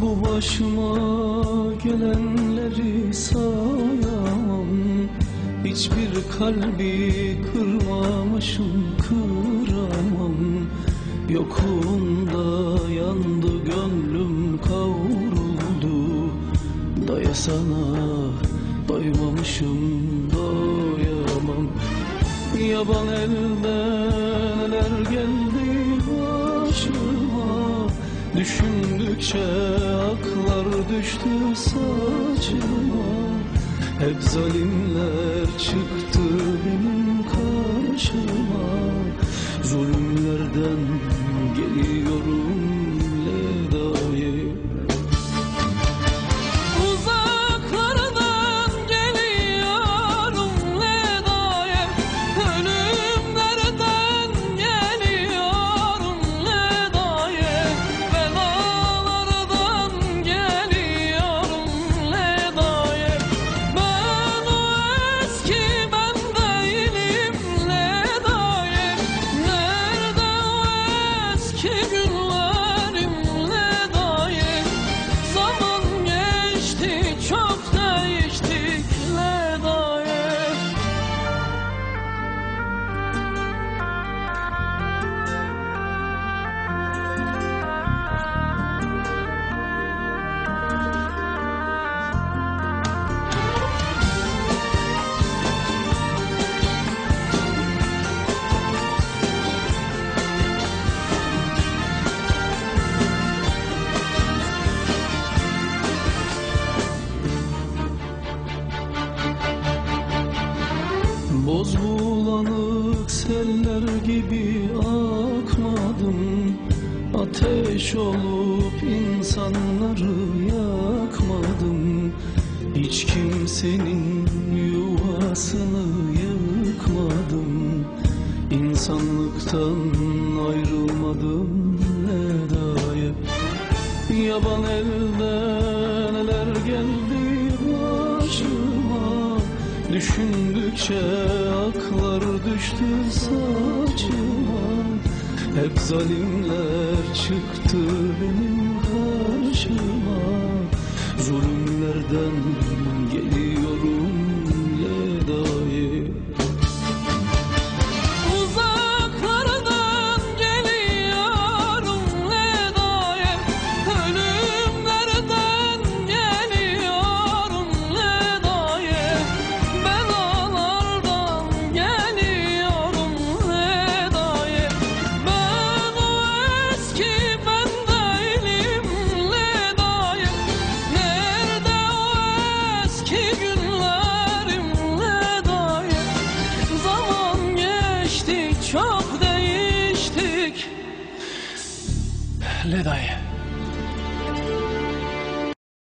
Bu başıma gelenleri sayamam Hiçbir kalbi kırmamışım kıramam. Yokluğunda yandı gönlüm kavruldu. Daya sana doymamışım doyamam. Yaban elden neler geldi Düşündükçe aklar düştü saçıma. Hep zalimler çıktı benim karşıma Should Boz bulanık seller gibi akmadım. Ateş olup insanları yakmadım. Hiç kimsenin yuvasını yıkmadım. İnsanlıktan ayrılmadım ne dair. Yaban elden Düşündükçe aklar düştü saçıma. Hep zalimler çıktı benim karşıma. Zulümlerden çok değiştik. Ledayı